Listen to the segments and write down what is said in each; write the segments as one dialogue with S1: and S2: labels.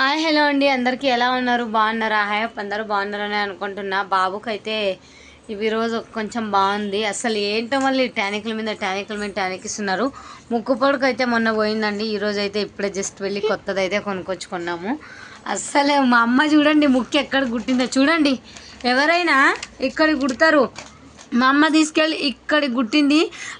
S1: Hi hello అండి. అందరికీ ఎలా ఉన్నారు? బాగున్నారా? హాయ్ అందరూ బాగున్నారని అనుకుంటున్నా. బాబుకైతే ఇవి రోజు కొంచెం బాగుంది. అసలు ఏంటో మళ్ళీ టానిక్ల మీద టానిక్ల మీద టానిక్ ఇస్తున్నారు ముక్కు పొడుకు అయితే మొన్న పోయిందండి. ఈ అయితే ఇప్పుడే జస్ట్ వెళ్ళి కొత్తది అయితే కొనుక్కొచ్చుకున్నాము. అస్సలే మా అమ్మ చూడండి ముక్కు ఎక్కడ గుట్టిందో. చూడండి ఎవరైనా ఇక్కడ గుడతారు? మా అమ్మ తీసుకెళ్ళి ఇక్కడ గుట్టింది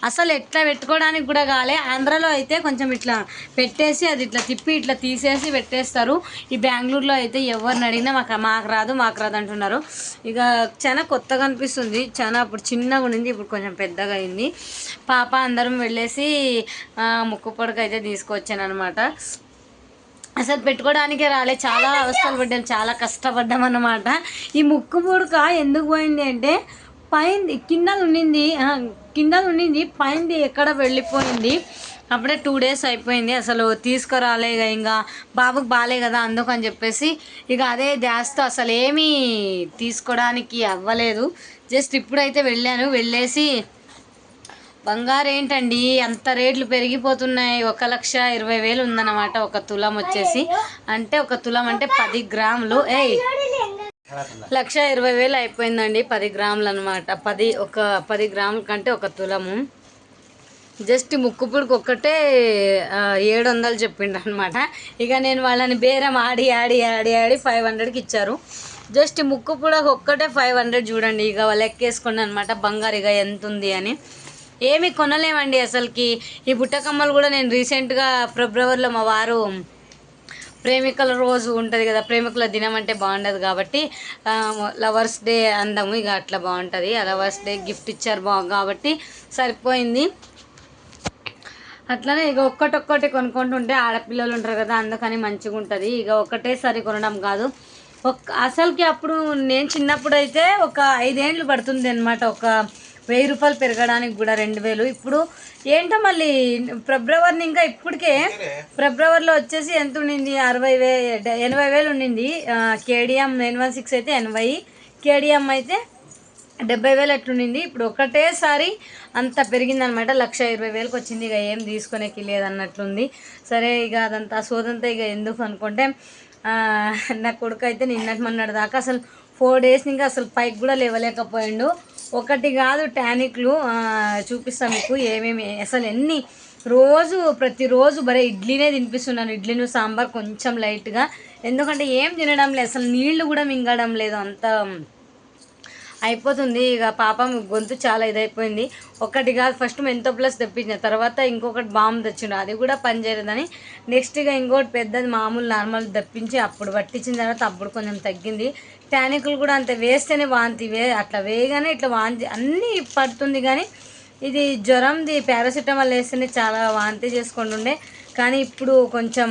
S1: అసలు ఎట్లా పెట్టుకోవడానికి కూడా కాలే. ఆంధ్రాలో అయితే కొంచెం ఇట్లా పెట్టేసి అది ఇట్లా తిప్పి ఇట్లా తీసేసి పెట్టేస్తారు. ఈ బెంగళూరులో అయితే ఎవరిని అడిగినా మాకు మాకు రాదు మాకు రాదు అంటున్నారు. ఇక చాలా కొత్తగా అనిపిస్తుంది. చాలా అప్పుడు చిన్నగా ఉండింది ఇప్పుడు కొంచెం పెద్దగా అయింది. పాప అందరం వెళ్ళేసి ముక్కు పొడక అయితే తీసుకొచ్చాను అనమాట అసలు పెట్టుకోవడానికే రాలే. చాలా అవసరాలు పడ్డాం చాలా కష్టపడ్డాం అన్నమాట. ఈ ముక్కు పుడక? ఎందుకు పోయింది అంటే పైంది కింద ఉండింది కింద ఉండింది పైంది ఎక్కడ వెళ్ళిపోయింది? అప్పుడే టూ డేస్ అయిపోయింది. అసలు తీసుకురాలే ఇంకా బాబుకి బాలే కదా అందుకని చెప్పేసి ఇక అదే ధ్యాసతో అసలు ఏమీ తీసుకోవడానికి అవ్వలేదు. జస్ట్ ఇప్పుడైతే వెళ్ళాను. వెళ్ళేసి బంగారు ఏంటండి? అంత రేట్లు పెరిగిపోతున్నాయి. ఒక లక్ష ఇరవై వేలు ఉందన్నమాట ఒక తులం వచ్చేసి. అంటే ఒక తులం అంటే పది గ్రాములు. ఏయ్ లక్ష ఇరవై వేలు అయిపోయిందండి పది గ్రాములు అనమాట పది ఒక పది గ్రాముల కంటే ఒక తులము. జస్ట్ ముక్కుపుడికి ఒక్కటే ఏడు వందలు చెప్పిండు అనమాట ఇక నేను వాళ్ళని బేరం ఆడి ఆడి ఆడి ఆడి ఫైవ్ హండ్రెడ్కి ఇచ్చారు. జస్ట్ ముక్కుపుడకు ఒక్కటే ఫైవ్ హండ్రెడ్ చూడండి ఇక వాళ్ళు ఎక్కేసుకోండి అనమాట బంగారు ఇక ఎంత ఉంది అని. ఏమి కొనలేమండి అసలుకి. ఈ బుట్టకమ్మలు కూడా నేను రీసెంట్గా ఫిబ్రవరిలో మా వారు ప్రేమికుల రోజు ఉంటుంది కదా ప్రేమికుల దినం అంటే బాగుండదు కాబట్టి లవర్స్ డే అందము ఇక అట్లా బాగుంటుంది. ఆ లవర్స్ డే గిఫ్ట్ ఇచ్చారు బా కాబట్టి సరిపోయింది. అట్లనే ఇక ఒక్కటొక్కటి కొనుక్కుంటుంటే ఆడపిల్లలు ఉంటారు కదా అందుకని మంచిగా ఉంటుంది ఇక ఒకటేసారి కొనడం కాదు. ఒక్క అసలుకి అప్పుడు నేను చిన్నప్పుడు అయితే ఒక ఐదేండ్లు పడుతుంది అనమాట ఒక వెయ్యి రూపాయలు పెరగడానికి కూడా రెండు వేలు. ఇప్పుడు ఏంటో మళ్ళీ ఫిబ్రవరి ఇంకా ఇప్పటికే ఫిబ్రవరిలో వచ్చేసి ఎంత ఉండింది? అరవై వే ఎనభై వేలు ఉండింది. కేడిఎం నైన్ వన్ సిక్స్ అయితే ఎనభై. కేడిఎం అయితే డెబ్బై వేలు అట్లుండింది. ఇప్పుడు ఒకటేసారి అంత పెరిగిందనమాట. లక్ష ఇరవై వేలకు వచ్చింది. ఇక ఏం తీసుకునేకి లేదన్నట్లుంది. సరే ఇక అదంతా సోదంతా ఇక ఎందుకు అనుకుంటే నా కొడుకు అయితే నిన్నటి మొన్నటి దాకా అసలు ఫోర్ డేస్ ఇంకా అసలు పైకి కూడా లేవలేకపోయిండు. ఒకటి కాదు టానిక్లు చూపిస్తాం చూపిస్తాను మీకు ఏమేమి అసలు ఎన్ని రోజు ప్రతిరోజు బరే ఇడ్లీనే తినిపిస్తున్నాను. ఇడ్లీను సాంబార్ కొంచెం లైట్గా. ఎందుకంటే ఏం తినడం లేదు అసలు నీళ్ళు కూడా మింగడం లేదు అంత. అయిపోతుంది. ఇక పాపం గొంతు చాలా ఇదైపోయింది. ఒకటి కాదు ఫస్ట్ మెంతో ప్లస్ తెప్పించిన. తర్వాత ఇంకొకటి బాంబు తెచ్చిండు. అది కూడా పనిచేయలేదని నెక్స్ట్ ఇక ఇంకోటి పెద్దది మామూలు నార్మల్ తెప్పించి అప్పుడు పట్టించిన తర్వాత అప్పుడు కొంచెం తగ్గింది. టానికులు కూడా అంత వేస్తేనే వాంతి వే అట్లా వేయగానే ఇట్లా వాంతి అన్నీ పడుతుంది కానీ ఇది జ్వరంది పారాసిటమాల్ వేస్తేనే చాలా వాంతి చేసుకుంటుండే. కానీ ఇప్పుడు కొంచెం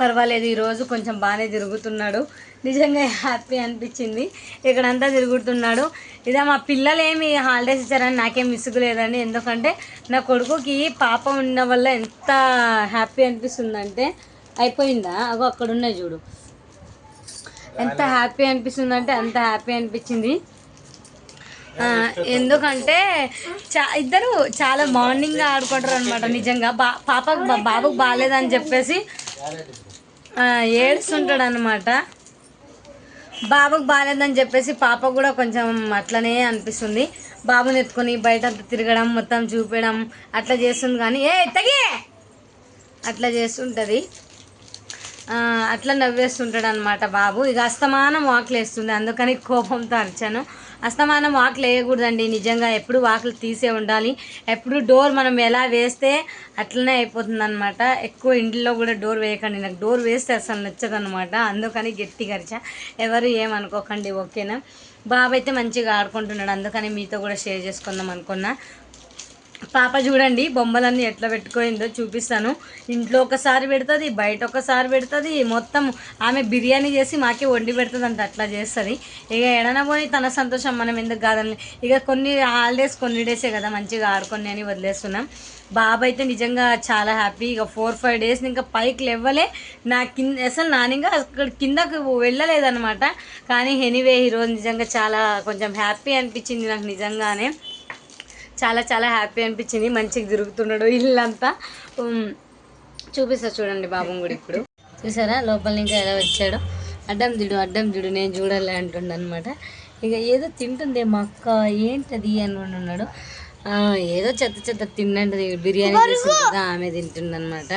S1: పర్వాలేదు. ఈరోజు కొంచెం బాగానే తిరుగుతున్నాడు. నిజంగా హ్యాపీ అనిపించింది. ఇక్కడంతా తిరుగుతున్నాడు. ఇదే మా పిల్లలు ఏమి హాలిడేస్ ఇచ్చారని నాకేం విసుగు లేదండి ఎందుకంటే నా కొడుకుకి పాప ఉన్న వల్ల ఎంత హ్యాపీ అనిపిస్తుందంటే అయిపోయిందా? అగో అక్కడ ఉన్నాయి చూడు. ఎంత హ్యాపీ అనిపిస్తుందంటే అంత హ్యాపీ అనిపించింది. ఎందుకంటే చా ఇద్దరు చాలా మార్నింగ్ ఆడుకుంటారు అనమాట నిజంగా. బా పాపకు బా- బాబుకు బాగాలేదని చెప్పేసి ఏడుస్తుంటాడు అనమాట బాబుకు బాగాలేదని చెప్పేసి పాప కూడా కొంచెం అట్లనే అనిపిస్తుంది. బాబుని ఎత్తుకొని బయట తిరగడం మొత్తం చూపించడం అట్లా చేస్తుంది కానీ ఏ తగి అట్లా చేస్తుంటుంది. అట్లా నవ్వేస్తుంటాడు అనమాట బాబు. ఇక అస్తమానం వాకులు వేస్తుంది అందుకని కోపంతో అరిచాను. అస్తమానం వాకులు వేయకూడదండి నిజంగా ఎప్పుడు వాకులు తీసే ఉండాలి. ఎప్పుడు డోర్ మనం ఎలా వేస్తే అట్లనే అయిపోతుంది అనమాట ఎక్కువ ఇంట్లో కూడా డోర్ వేయకండి. నాకు డోర్ వేస్తే అసలు నచ్చదనమాట అందుకని గట్టి గరిచా ఎవరు ఏమనుకోకండి ఓకేనా? బాబు అయితే మంచిగా ఆడుకుంటున్నాడు. అందుకని మీతో కూడా షేర్ చేసుకుందాం అనుకున్నా. పాప చూడండి బొమ్మలన్నీ ఎట్లా పెట్టుకోయిందో చూపిస్తాను. ఇంట్లో ఒకసారి పెడుతుంది బయట ఒకసారి పెడుతుంది మొత్తం ఆమె బిర్యానీ చేసి మాకే వండి పెడుతుంది అంట అట్లా చేస్తుంది. ఇక ఎడన పోయి తన సంతోషం మనం ఎందుకు కాదని ఇక కొన్ని హాలిడేస్ కొన్ని డేసే కదా మంచిగా ఆడుకొని అని వదిలేస్తున్నాం. బాబు అయితే నిజంగా చాలా హ్యాపీ ఇక ఫోర్ ఫైవ్ డేస్ ఇంకా పైకి లేవ్వలే నా కింద అసలు నానిగా అక్కడ కిందకు వెళ్ళలేదన్నమాట. కానీ ఎనీవే ఈరోజు నిజంగా చాలా కొంచెం హ్యాపీ అనిపించింది నాకు నిజంగానే. చాలా చాలా హ్యాపీ అనిపించింది. మంచిగా తిరుగుతున్నాడు ఇల్లంతా. చూపిస్తా చూడండి బాబు కూడా ఇప్పుడు. చూసారా? లోపల ఇంకా ఎలా వచ్చాడో. అడ్డం దిడు అడ్డం దిడు నేను చూడాలి అంటుండ అనమాట ఇక ఏదో తింటుంది మా అక్క ఏంటది అని ఉన్నాడు ఏదో చెత్త చెత్త తిండండి బిర్యానీ చేసింది కదా ఆమె తింటుందన్నమాట.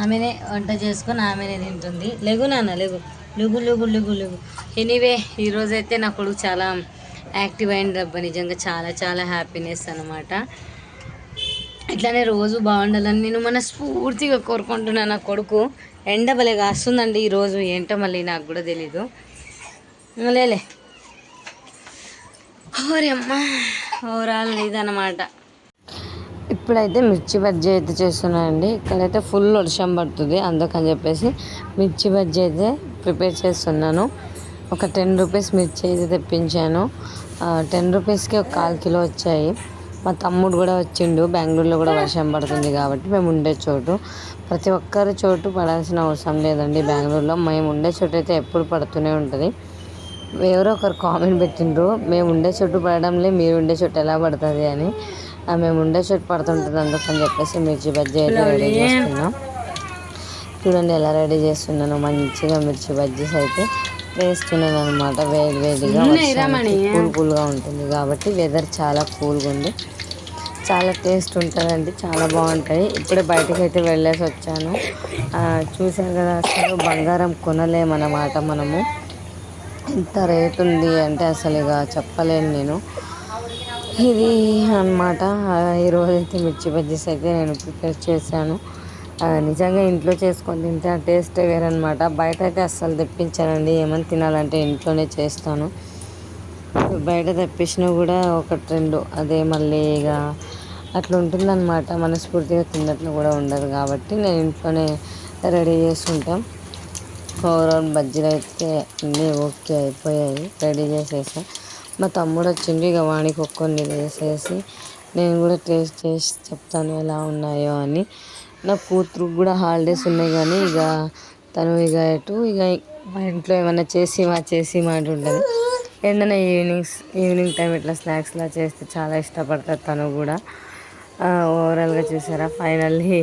S1: ఆమెనే వంట చేసుకొని ఆమెనే తింటుంది. లేగు నాన్న లేగు. లుగు లుగు లుగు లుగు. ఎనీవే ఈరోజైతే నా కొడుకు చాలా యాక్టివ్ అయిన అబ్బా నిజంగా చాలా చాలా హ్యాపీనెస్ అనమాట ఇట్లానే రోజు బాగుండాలని నేను మనస్ఫూర్తిగా కోరుకుంటున్నాను నా కొడుకు. ఎండ భలే కాస్తుందండి ఈరోజు ఏంటో మళ్ళీ నాకు కూడా తెలీదు. లేలే. ఓరే అమ్మా ఓవరాల్ ఇదన్నమాట ఇప్పుడైతే మిర్చి బజ్జీ అయితే చేస్తున్నానండి. ఇక్కడైతే ఫుల్ వర్షం పడుతుంది. అందుకని చెప్పేసి మిర్చి బజ్జీ అయితే ప్రిపేర్ చేస్తున్నాను. ఒక టెన్ రూపీస్ మిర్చి అయితే తెప్పించాను. టెన్ రూపీస్కి ఒక కాల్ కిలో వచ్చాయి. మా తమ్ముడు కూడా వచ్చిండు. బెంగళూరులో కూడా వర్షం పడుతుంది కాబట్టి మేము ఉండే చోటు. ప్రతి ఒక్కరి చోటు పడాల్సిన అవసరం లేదండి బెంగళూరులో. మేము ఉండే చోటు అయితే ఎప్పుడు పడుతూనే ఉంటుంది. ఎవరో ఒకరు కామెంట్ పెట్టిండ్రు మేము ఉండే చోటు పడడంలే మీరు ఉండే చోటు ఎలా పడుతుంది అని. మేము ఉండే చోటు పడుతుంటుంది అందుకని చెప్పేసి మిర్చి బజ్జీ అయితే రెడీ చేస్తున్నాం. చూడండి ఎలా రెడీ చేస్తున్నాను. మంచిగా మిర్చి బజ్జీస్ అయితే వేస్తున్నాను అనమాట వేడి వేడిగా కూల్ కూల్గా ఉంటుంది కాబట్టి వెదర్ చాలా కూల్గా ఉంది. చాలా టేస్ట్ ఉంటుందండి చాలా బాగుంటాయి. ఇప్పుడే బయటకు అయితే వెళ్ళేసి వచ్చాను. చూసాను కదా అసలు బంగారం కొనలేమన్నమాట మనము. ఎంత రేట్ ఉంది అంటే అసలు ఇక చెప్పలేను నేను. ఇది అనమాట ఈరోజు అయితే మిర్చి బజ్జీస్ అయితే నేను ప్రిపేర్ చేశాను. నిజంగా ఇంట్లో చేసుకొని తింటే ఆ టేస్టే వేరనమాట బయట అయితే అస్సలు తెప్పించానండి. ఏమైనా తినాలంటే ఇంట్లోనే చేస్తాను. బయట తెప్పించినా కూడా ఒక రెండు అదే మళ్ళీ ఇక అట్లా ఉంటుందన్నమాట. మనస్ఫూర్తిగా తిన్నట్లు కూడా ఉండదు కాబట్టి నేను ఇంట్లోనే రెడీ చేసుకుంటాం. ఓవరాల్ బజ్జీలు అయితే అన్నీ ఓకే అయిపోయాయి. రెడీ చేసేసా. మా తమ్ముడు వచ్చిండు ఇక వానికి ఒక్కొన్ని వేసేసి నేను కూడా టేస్ట్ చేసి చెప్తాను ఎలా ఉన్నాయో అని. నా కూతురు కూడా హాలిడేస్ ఉన్నాయి కానీ ఇక తను ఇక ఎటు ఇక మా ఇంట్లో ఏమైనా చేసి మా చేసి మా అంటుంటుంది ఏంటన్నా ఈవినింగ్స్ ఈవినింగ్ టైం ఇట్లా స్నాక్స్లా చేస్తే చాలా ఇష్టపడతారు తను కూడా. ఓవరాల్గా చూసారా? ఫైనల్లీ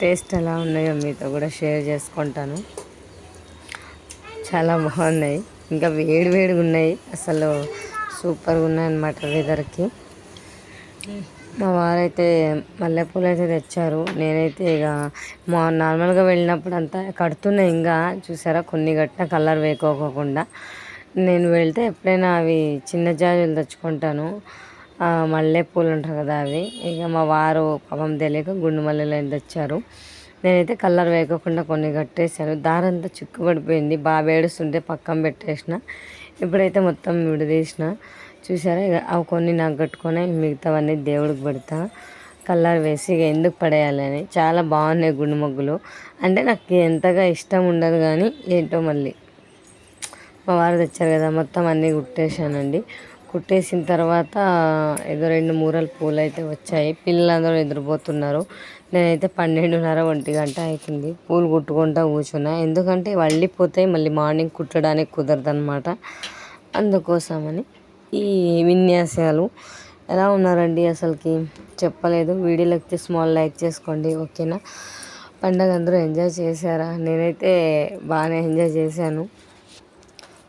S1: టేస్ట్ ఎలా ఉన్నాయో మీతో కూడా షేర్ చేసుకుంటాను. చాలా బాగున్నాయి. ఇంకా వేడి వేడిగా ఉన్నాయి. అసలు సూపర్గా ఉన్నాయి అన్నమాట వెదర్కి మా వారైతే మల్లెపూలు అయితే తెచ్చారు. నేనైతే ఇక మా నార్మల్గా వెళ్ళినప్పుడు అంతా కడుతున్నాయి ఇంకా చూసారా? కొన్ని కట్టిన కలర్ వేకోకోకుండా. నేను వెళ్తే ఎప్పుడైనా అవి చిన్న జాజులు తెచ్చుకుంటాను. మల్లెపూలు ఉంటారు కదా అవి. ఇక మా వారు పాపం తెలియక గుండు మల్లెలు అయితే తెచ్చారు. నేనైతే కలర్ వేయకుండా కొన్ని కట్టేశాను. దారంతా చిక్కుపడిపోయింది బాగా ఏడుస్తుంటే పక్కన పెట్టేసిన. ఇప్పుడైతే మొత్తం విడదీసిన. చూసారా ఇక అవి కొన్ని నాకు కట్టుకొని మిగతావన్నీ దేవుడికి పెడతా. కలర్ వేసి ఇక ఎందుకు పడేయాలని చాలా బాగున్నాయి గుండు మొగ్గులు. అంటే నాకు ఎంతగా ఇష్టం ఉండదు కానీ ఏంటో మళ్ళీ. మా వారు తెచ్చారు కదా మొత్తం అన్నీ కుట్టేశానండి. కుట్టేసిన తర్వాత ఏదో రెండు మూరలు పూలు అయితే వచ్చాయి. పిల్లలందరూ నిద్రపోతున్నారు. నేనైతే పన్నెండున్నర ఒంటి గంట అవుతుంది పూలు కుట్టుకుంటా కూర్చున్నా. ఎందుకంటే వళ్ళిపోతాయి మళ్ళీ మార్నింగ్ కుట్టడానికి కుదరదు అనమాట అందుకోసమని ఈ విన్యాసాలు. ఎలా ఉన్నారండి అసలుకి? చెప్పలేదు. వీడియో అయితే స్మాల్ లైక్ చేసుకోండి ఓకేనా? పండగ అందరూ ఎంజాయ్ చేశారా? నేనైతే బాగానే ఎంజాయ్ చేశాను.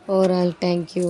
S1: Overall thank you.